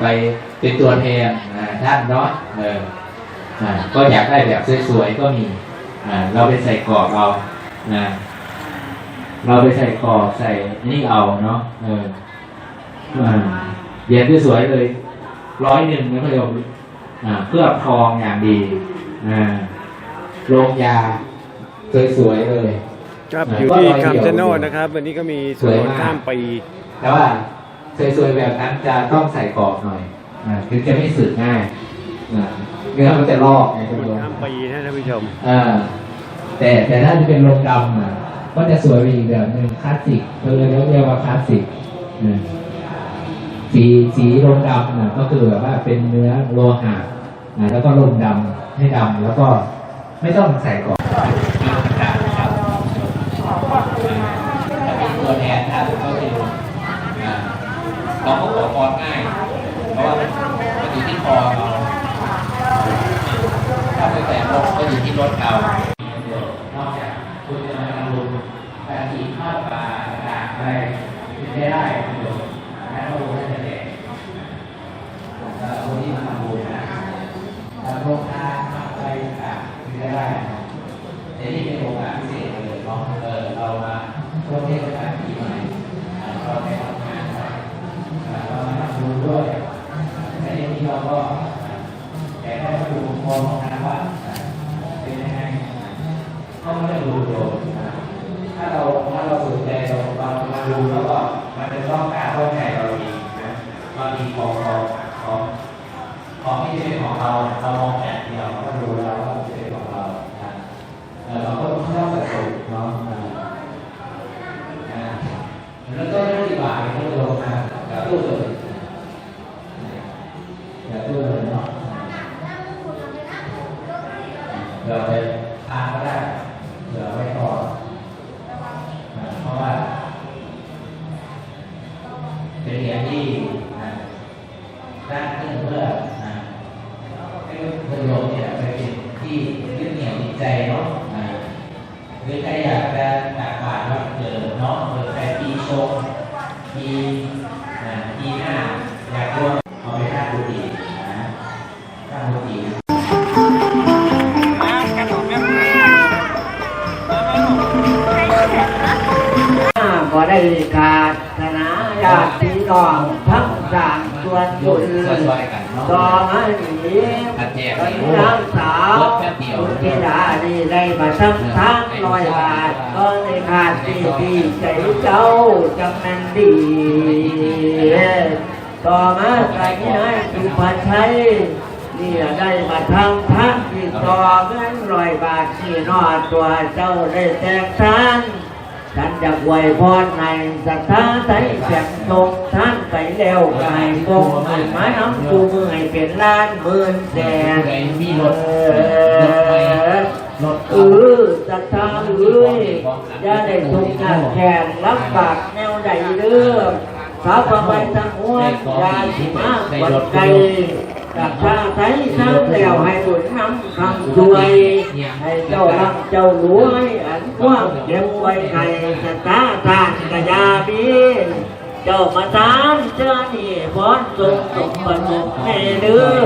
ไปเป็นตัวแทนอ่าท่านเนาะเอออ่าก็อยากได้แบบสวยๆก็มีอ่าเราไปใส่กรอบเอานะเราไปใส่กรอบใส่นี่เอาเนาะเอออ่าเหรียญที่สวยเลยร้อยหนึ่งนะพโยมอ่าเคลือบทองอย่างดีอ่าโรงยาสวยๆเลย ครับอ่าอยู่ที่ก็ร้อยเดียวคำชะโนดนะครับ วันนี้ก็มีสวนสวยมากข้ามปีแต่ว่า สวยๆแบบนั้นจะต้องใส่กรอบหน่อยอ่าถึงจะไม่สึกง่ายอ่าเนื้อมันจะลอกไงสคุณวนโยมข้ามปีนะท่านผู้ชมอ่าแต่แต่ถ้าจะเป็นโรงดำอะก็จะสวยไปอีกแบบหนึ่งคลาสสิกเราเรียกเรียกว่าคลาสสิกอ่าสีสีโรงดำน่ะก็คือแบบว่าเป็นเนื้อโลหะอ่าแล้วก็ลงดำให้ดำแล้วก็ไม่ต้องใส่กรอบตัวแทนท่านก็คืออ่า เราก็ขอพรง่ายเพราะว่ามันอยู่ที่คอเราถ้าไปแตะลงก็อยู่ที่รถเรานอกจากคุณจะมาทำบุญการกินข้าวปลาต่างอะไรไม่ได้ประโยชน์แล้วเราไม่ได้แจกแต่คนที่มาทำบุญนะทำโรงทานทำอะไรต่างๆไม่ได้แต่นี่เป็นโอกาสพิเศษเลยเนาะเออเรามาช่วงเทศกาลปีใหม่อ่าเราไปทำงานไปอ่าเรามาทำบุญด้วยแต่ทีนี้เราก็แต่ได้มาดูมองนะว่าเป็นยังไง ก็ไม่ได้ดูโดดนะถ้าเราถ้าเราสนใจเราเรามาดูแล้วก็ มันเป็นต้องการเข้าใจเราเองนะบางทีของเราของของที่เป็นของเราเรามองแอบเดียวเราก็รู้แล้วว่าเป็นของเรานะเออเราก็ต้องเข้าสรุปเนาะอ่าอ่าแล้วก็ไม่กี่บาทก็ลงมาอย่าตู้เลยอย่าตู้เลยเนาะเราไปทานก็ได้ เหลือไว้ก่อนนะเพราะว่า เป็นเหรียญที่นะสร้างขึ้นเพื่อนะให้ประโยชน์เนี่ยไปเป็นที่ยึดเหนี่ยวจิตใจเนาะนะหรือใครอยากจะตักบาตรวันเกิดเนาะหรือใครปีชงปีนะปีหน้า อยากร่วมเอาไปสร้างกุฏินะสร้าง ก็ได้ขาดธนาญาติพี่น้องทั้งสามส่วนบุญช่วยๆกันนาะต่อมานี้นแจกเป็นนี่นางสาวลดแป๊บเดียวคุณธิดาดีได้มาสักทั้งร้อยบาทก็ได้ขาดที่ดีใจเจ้าจำนันดีต่อมาใครที่ให้สุภาชัย นี่ได้มาทำทักที่ต่อเงินร้อยบาทที่นอตัวเจ้าได้แตกทานฉันจะอวพรในศรัทธาใจแสงตรงท่านไปแล้วกายกงให้มาน้ำกูมือให้เป็นล้านหมื่นแสนมีรถเอรถไฟอรถเออศรัทธาเอ้ยอย่าได้ทุกข์ยากแค้นลำบากแนวใดเด้อสาวไปทั้งหัวอยาสิมาวันไกล กับชาไทยสร้างแล้วให้บุญน้ำคำช่วยให้เจ้ารักเจ้ารวยอันกว้างเก็บไว้ให้สตาทานกยาบีเจ้ามาตามเจ้านี่พรสมสมบัติให้เด้อ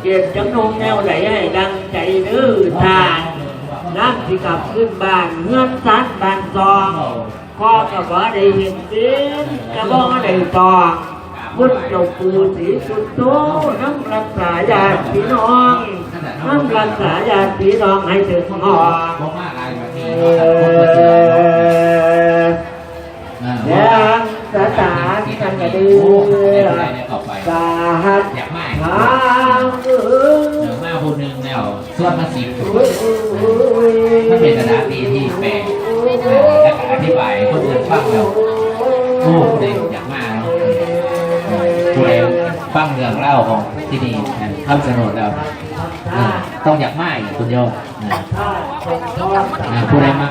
เกียรติจำนงแนวไหลให้ดังใจเด้อทานน้ำที่กลับขึ้นบ้านเงื่อนสันบ้านซองพ่อก็บ่ได้เห็นดินก็บ่ได้ตอง พุทธเจ้าปู่ศรีสุโธน้ำรักษาญาติพี่น้องน้ำรักษาญาติพี่น้องให้ถึงหอเพราะว่าอะไรแบบเอนี้อยังสถานกันกระดือสาหัสทางเออเดี๋ยวมาคนหนึ่งแล้วส่วนมาสิบถ้าเป็นกระดาษตีที่แปลกแล้วก็อธิบายคนอื่นฟังแล้วโอ้ผู้ใดอยากมา ฟังเรื่องเล่าของที่นี่ทำสนุนแล้วต้องอยากมาอีกคุณโยมผู้ใดมา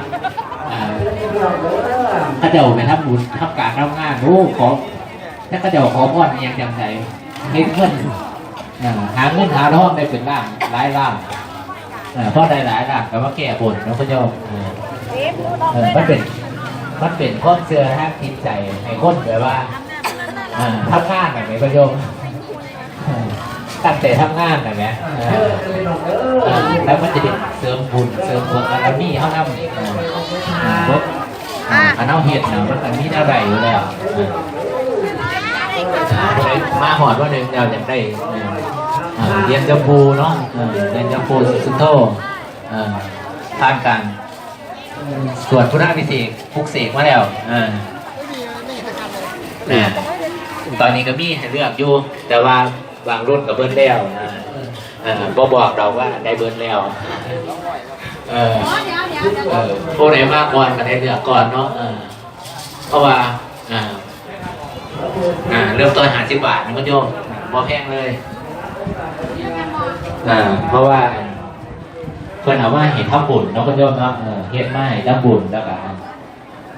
ข้าเจ้าไปทำบุญทำการทำงานโอ้ขอถ้าข้าเจ้าขอพรยังจำใจให้เงินหาเงินหาทองได้เป็นล้านหลายล้านเพราะได้หลายล้านก็ว่าแก้บนนะคุณโยมมันเป็นมันเป็นข้อเชื่อทางจิตใจให้คนแบบว่าทำงานแบบไหนคุณโยม ตั้งแต่ทำงานนะแม่เอเอออเออน้องเอเอออแล้วมันจะได้เสริมบุญเสริมบุญอันนี้เขานำเออพวกอันเอาเห็ดเนาะมันอันนี้เท่าไหร่อยู่แล้วเออเออมาหอดว่าหนึ่งเราอยากได้เออเออเรียนจำพูเนาะเออเรียนจำพูสุดโตเออผ่านการสวดพุทธวิเศษพุกเสกมาแล้วเออนะตอนนี้ก็มีให้เลือกอยู่แต่ว่า บางรุ่นกับเบิ้ลแล้วนะเออบ่บอกเราว่าได้เบิ้ลแล้วเออเออพวกไหนมากก่อนก็ได้เลือกก่อนเนาะเออเพราะว่าอ่าอ่าเริ่มต้นหาสิบบาทนะคุณโยมบ่แพงเลยอ่าเพราะว่าเพิ่นเอาว่าเห็นทำบุญเนาะคุณโยมเนาะเออเฮ็ดไม้ทำบุญแล้วก็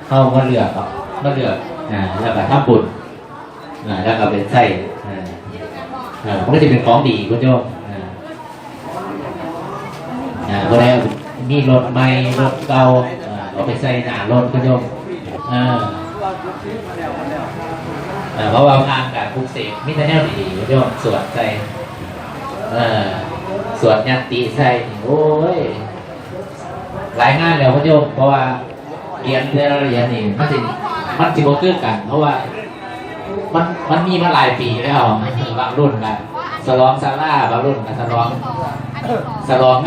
เข้ามาเลือกเอามาเลือกอ่าแล้วก็ทำบุญอ่าแล้วก็เป็นไส้อ่าอ่า มันก็จะเป็นของดีคุณโยมอ่าก็แล้วมีรถใหม่รถเก่าเอาไปใส่หน้ารถคุณโยมอ่าเพราะว่าทางการปลูกเสกมิตรแนวดีคุณโยมสวดใส่เอ่าสวดยันติใส่โอ้ยหลายงานแล้วคุณโยมเพราะว่าเรียนเรียนนี่มันสิมันสิบ่คือกัน เพราะว่า มันมันมีมาหลายปีแล้วบางรุ่นกันสลองซาร่าบางรุ่นกันสลองสลอง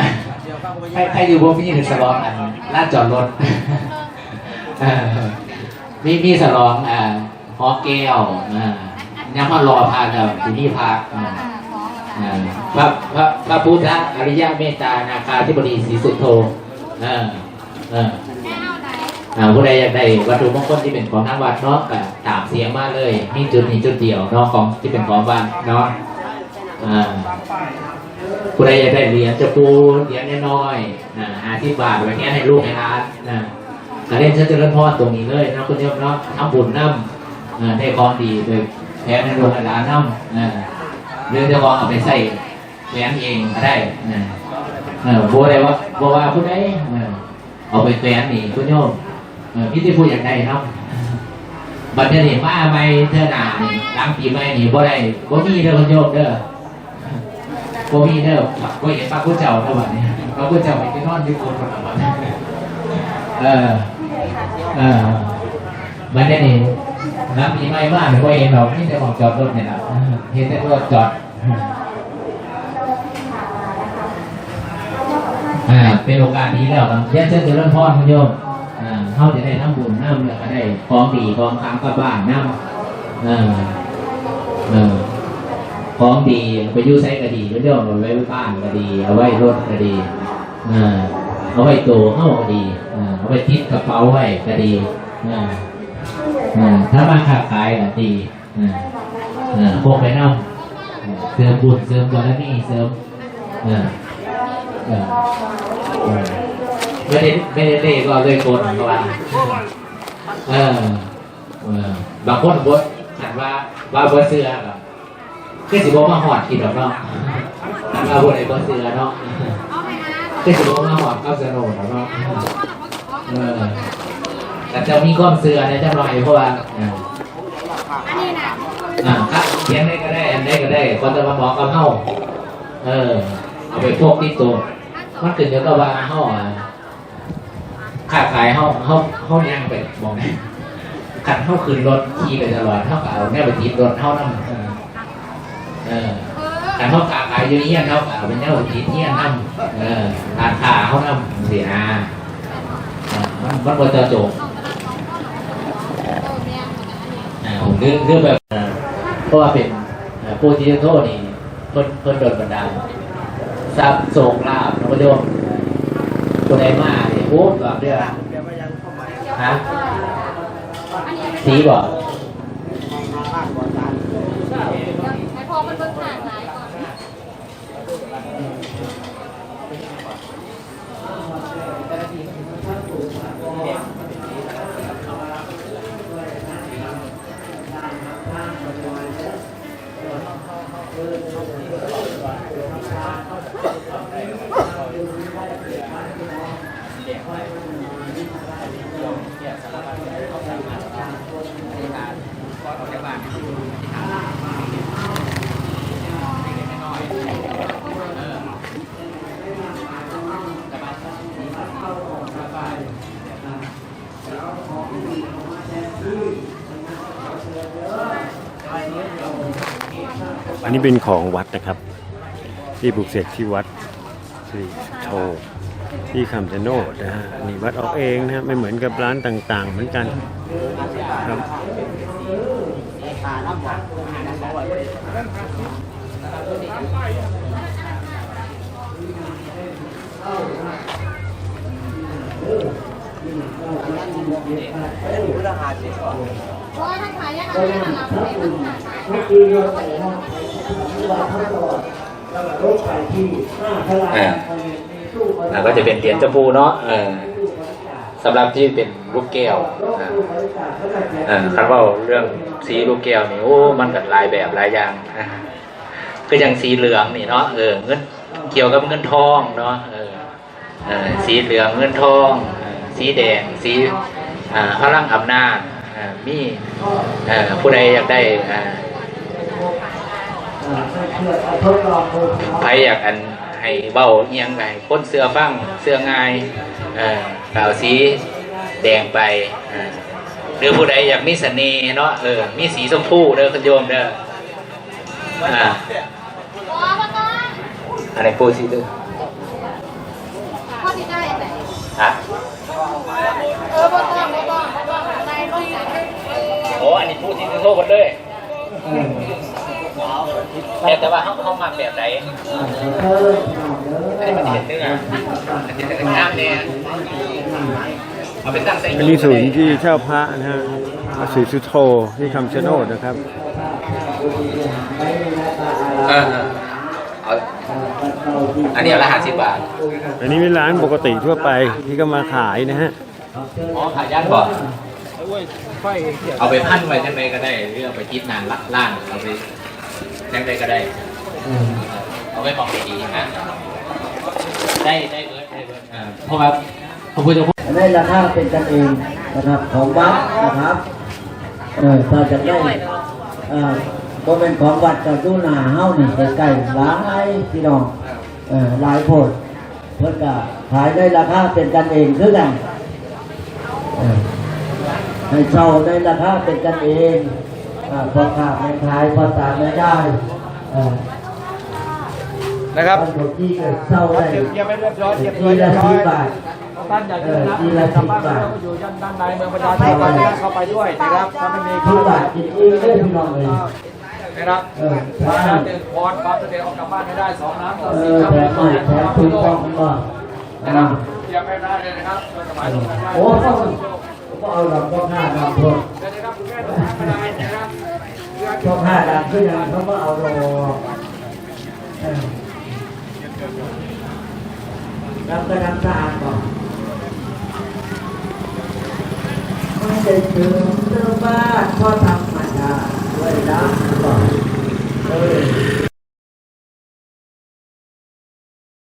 ใครใครอยู่พวกนี้คือสลองอันลาดจอดรถมีมีสลองอ่าฮอแก้วอ่ายังมารอพาเดิมที่นี่พักอ่าอ่าพระพระพระพุทธอริยเมตตานาคาธิบดีศรีสุโธออเอออ่า ผู้ใดอยากได้วัตถุมงคลที่เป็นของทางวัดเนาะก็ถามเสียงมาเลย มีจุดนี้จุดเดียวเนาะของที่เป็นของวัดเนาะอ่าผู้ใดอยากได้เหรียญจะปูเหรียญน้อยๆนะห้าสิบบาทไว้แค่ให้ลูกให้ร้านนะการเล่นชิญเจริญพรตรงนี้เลยนะคุณโยมเนาะทำบุญน้ำนะได้ของดีโดยแถมในโรงให้ร้านน้ำนะหรือจะลองเอาไปใส่แหวนเองก็ได้นะเออบัวได้ว่าบัวว่าผู้ใดเออเอาไปแหวนนี่คุณโยม เออพี่ที่พูดอย่างใดเนาะบัดเดี๋ยวนี้มาไม่เท่าหนานี่หลังปีใหม่นี่บ่ได้บ่มีเด้อคุณโยมเด้อโบมีเด้อโบเห็นพระพุทธเจ้าเท่าวันนี้พระพุทธเจ้าไปนอนอยู่คนคนละวันเออเออมันได้นี่น้ำมีไม่มากเลยโบเห็นเราที่จะบอกจอดรถเนี่ยนะเห็นแต่รถจอดอ่าเป็นโอกาสดีแล้วครับเรียนเชิญเจริญพรคุณโยม เขาจะได้ทำบุญน้ำแล้วก็ได้ของดีของค้างกับบ้านน้ำเออเออของดีไปอยูใช้ก็ดีเรื่องเอาไว้บ้านก็ดี เอาไว้รถก็ดีอ่าเอาไว้ตัวเข้าก็ดีอ่าเอาไว้ทิศกระเป๋าไว้ก็ดีอ่าอ่าถ้ามาค้าขายก็ดีอ่าอ่าพวกไปน้ำเสริมบุญเสริมบารมีเสริมอ่าอ่าอ่า ไม่ได้ไม่ได้เล่ก็เลยโกนเพราะว่าเออเออบางคนบดขันว่าว่าบดเสื้อแบบคือสิบมาหอดกินแบบเนาะเราบนไอ้บนเสื้อเนาะคือสิบมาหอดเข้าเสือโหนเนาะเออแต่จะมีก้อมเสือในจะหน่อยเพราะว่าอ่าอ่าครับเขียนได้ก็ได้อันได้ก็ได้คนจะมาบอกกับเฮาเออเอาไปพวกที่ตัวมันขึ้นอยู่กับว่าเฮาอะ ขาขายเฮาเฮาเฮาย่างไปบอกนะขันเฮาคืนรถขี่ไปตลอดเฮาก็เอาแน่ไปทิดรถเฮานั่งเออแต่เขากาขายอยู่เฮียนเขาเอาเป็นเจ้าจีเฮียนนั่เออร้านค้าเขานั่เสียมันมันบนจะจกอ่าผมเรื่องเรื่องแบบเอ่อเพราะว่าเป็นผู้ที่จะโทษนี่เพิ่นเพิ่นโดนบันดาลทรัพย์โศกลาบพระโยม ตัวใดมาเนี่ยโอ้แบบเรื่องฮะสีบอกพอมันเบิ่งผ่านหลายก่อนเอันนี้เป็นของวัดนะครับ ที่บุกเสกที่วัดสิริโช ที่คำชะโนดนะฮะอันนี่วัดออกเองนะฮะไม่เหมือนกับร้านต่างๆ เหมือนกันครับเพราะว่าถ้าขายยากก็อะไรยังนะทัเรา กี้เราไปห้องที่ว่าทั้งตลอดแล้วก็รถไปที่หน้าพระราชมีตู้บริอ่าจาคก็จะเป็นเหรียญจมูเนาะสำหรับที่เป็นลูกแก้วอ่าเออคันว่าเรื่องสีลูกแก้วนี่โอ้มันกัหลายแบบหลายอย่างก็อย่างสีเหลืองนี่เนาะเออเงินเกี่ยวกับเงินทองเนาะเออสีเหลืองเงินทอง สีแดง สีอ่าพลังอำนาจมีผู้ใดอยากได้ใครอยากอัน ให้เบ้าเอียงไงคนเสื้อฟังเสื้อง่ายเออกล่าวสีแดงไปเออหรือผู้ใดอยากมีเสน่ห์เนาะเออมีสีชมพูเด้อคุณโยมเด้ออ่าเพราะว่าพ่อต้องอันไหนปูสีเด้อพ่อที่ได้ไหนฮะเออพ่อต้องพ่อต้องพ่อต้องในรถจักรโอ้อันนี้ปูสีโซ่หมดเลย แต่แต่ว่าเขาเขามาแบบไหนอันนี้มันเห็นเนื้ออันนี้เป็นน้ำเนี่ยเอาไปตั้งใส่อันนี้ศูนย์ที่เช่าพระนะฮะสีสุโธที่คำชะโนดนะครับเออเอาอันนี้เอาละห้าสิบบาท อันนี้เป็นร้านปกติทั่วไปที่ก็มาขายนะฮะ อ๋อขายย่านบ่เอาไปพันไว้จังใดก็ได้หรือเอาไปคิดนานละล่างเอาไป จังใดก็ได้เอาไว้มองดีๆนะได้ได้เบิร์ดได้เบิร์ดอ่าเพราะว่าพระพุทธคุณในราคาเป็นกันเองนะครับของวัดนะครับเออถ้าจะได้เออก็เป็นของวัดกับดูหนาเฮ้านี่ใกล้ๆหลายพี่น้องเออหลายโพดเพื่อก็ขายในราคาเป็นกันเองคือกันเออให้เช่าในราคาเป็นกันเองอ่า พอขาดไม่ขายพอตามไม่ได้เออนะครับบางทีก็เช่าได้เกียร์ไม่เรียบร้อยเกียร์ทีละสิบบาทท่านอยากจะนับกลับบ้านเราก็อยู่ยันด้านในเมืองประชาธิปไตยเข้าไปด้วยนะครับถ้าไม่มีทุกบาทจริงๆเลยพี่น้องเลยนะครับเออถ้าใช่หนึ่งพรความเสด็จออกกลับบ้านไม่ได้สองน้ำต่อเอสี่อครับแถมใหม่แถมถูกต้องก็นะครับเกียร์ไม่ได้เลยนะครับสมัยนี้ได้โอ้ก็ก็เอาดอกก็ห้าดอกพวกเดี๋ยวนะครับคุณแม่ต้องทำอะไรนะครับ ก็ห้าดอกขึ้นยังเขาก็เอารอรับก็น้ำสะอาดก่อนไม่ได้เจอเจอบ้านพ่อทำมดาด้วยนะก่อนเออ